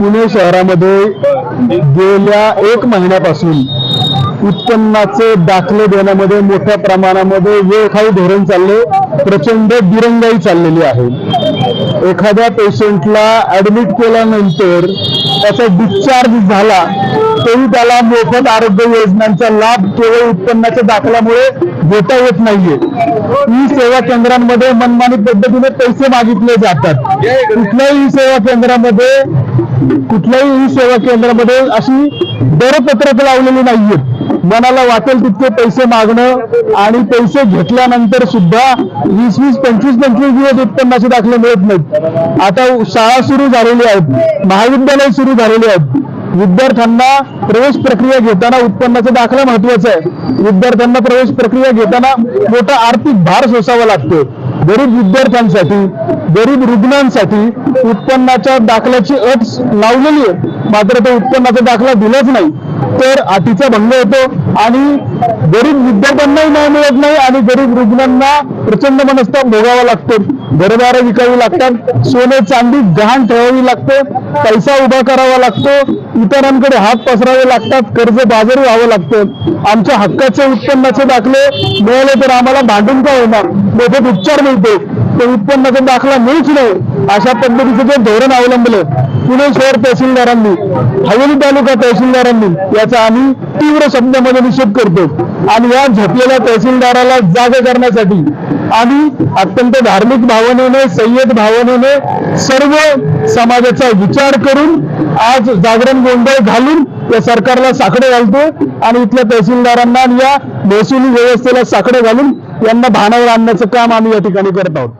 पुणे शहरामध्ये गेल्या एक महिन्यापासून उत्पन्नाचे दाखले देण्यामध्ये मोठ्या प्रमाणामध्ये वेळखाऊ धोरण चालले प्रचंड दिरंगाई चाललेली आहे. एखाद्या पेशंटला ऍडमिट केल्यानंतर त्याचा डिस्चार्ज झाला तरी त्याला मोफत आरोग्य योजनांचा लाभ केवळ उत्पन्नाच्या दाखल्यामुळे घेता येत नाहीये. ई सेवा केंद्रांमध्ये मनमानी पद्धतीने पैसे मागितले जातात. कुठल्याही ई सेवा केंद्रामध्ये कुठल्याही ई सेवा केंद्रामध्ये अशी दरपत्रक लावलेली नाहीयेत. मनाला वाटेल तितके पैसे मागणं आणि पैसे घेतल्यानंतर सुद्धा वीस वीस पंचवीस पंचवीस दिवस उत्पन्नाचे दाखले मिळत नाहीत. आता शाळा सुरू झालेली आहेत महाविद्यालय सुरू झालेली आहेत. विद्यार्थ्यांना प्रवेश प्रक्रिया घेताना उत्पन्नाचा दाखला महत्त्वाचा आहे. विद्यार्थ्यांना प्रवेश प्रक्रिया घेताना मोठा आर्थिक भार सोसावा लागतो. गरीब विद्यार्थ्यांसाठी गरीब रुग्णांसाठी उत्पन्नाच्या दाखल्याची अट लावलेली आहे. मात्र तो उत्पन्नाचा दाखला दिलाच नाही. तर अटीचा भंग होतो आणि गरीब विद्यार्थ्यांनाही न्याय मिळत नाही आणि गरीब रुग्णांना प्रचंड मनस्ताप भोगावा लागतो. घरदारं विकावी लागतात सोने चांदी गहाण ठेवावी लागते पैसा उभा करावा लागतो इतरांकडे हात पसरावे लागतात कर्ज बाजारी व्हावं लागतं. आमच्या हक्काचे उत्पन्नाचे दाखले मिळाले तर आम्हाला भांडून का होणार? मोफत उपचार मिळतो ते उत्पन्नाचा दाखला मिळूच नाही. अशा पद्धतीचं जे धोरण अवलंबलं पुणे शहर तहसीलदारांनी हवेली तालुका तहसीलदारांनी याचा आम्ही तीव्र शब्दामध्ये निषेध करतो. आणि या झोपलेल्या तहसीलदाराला जागे करण्यासाठी आम्ही अत्यंत धार्मिक भावनेने संयत भावनेने सर्व समाजाचा विचार करून आज जागरण गोंधळ घालून या सरकारला साकडे घालतो आणि इथल्या तहसीलदारांना आणि या महसुली व्यवस्थेला साकडे घालून यांना भानावर आणण्याचं काम आम्ही या ठिकाणी करत आहोत.